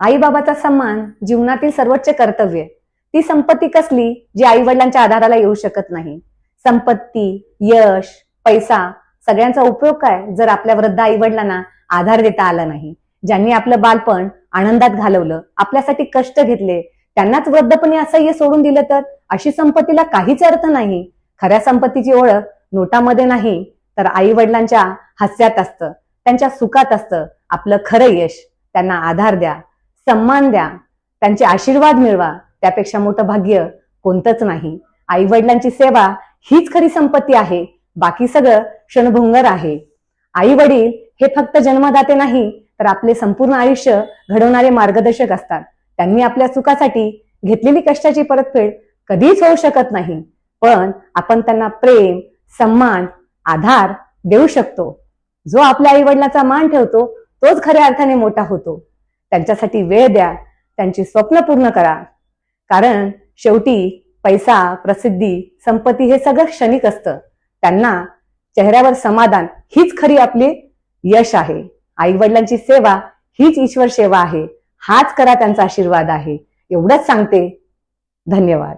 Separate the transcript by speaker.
Speaker 1: आई बाबाचा सन्मान जीवनातील सर्वोच्च कर्तव्य. ती संपत्ती कसली जी आई वडिलांच्या आधाराला येऊ शकत नाही? संपत्ती यश पैसा सगळ्यांचा उपयोग काय जर आपल्या वृद्ध आई वडिलांना आधार देता आला नाही? ज्यांनी आपलं बालपण आनंदात घालवलं आपल्यासाठी कष्ट घेतले त्यांनाच वृद्धपणी असह्य सोडून दिलं तर? अशी संपत्तीला काहीच अर्थ नाही. खऱ्या संपत्तीची ओळख नोटामध्ये नाही तर आई वडिलांच्या हास्यात असतं त्यांच्या सुखात असतं. आपलं खरं यश त्यांना आधार द्या. सन्मान द्या त्यांचे आशीर्वाद मिळवा त्यापेक्षा मोठं भाग्य कोणतंच नाही. आई वडिलांची सेवा हीच खरी संपत्ती आहे बाकी सगळं क्षणभंगर आहे. आई वडील हे फक्त जन्मदाते नाही तर आपले संपूर्ण आयुष्य घडवणारे मार्गदर्शक असतात. त्यांनी आपल्या सुखासाठी घेतलेली कष्टाची परतफेड कधीच होऊ शकत नाही पण आपण त्यांना प्रेम सन्मान आधार देऊ शकतो. जो आपल्या आईवडिलाचा मान ठेवतो तोच खऱ्या अर्थाने मोठा होतो. त्यांच्यासाठी वेळ द्या त्यांची स्वप्न पूर्ण करा. कारण शेवटी पैसा प्रसिद्धी संपत्ती हे सगळं क्षणिक असतं. त्यांना चेहऱ्यावर समाधान हीच खरी आपली यश आहे. आई वडिलांची सेवा हीच ईश्वर सेवा आहे. हाच करा त्यांचा आशीर्वाद आहे. एवढंच सांगते. धन्यवाद.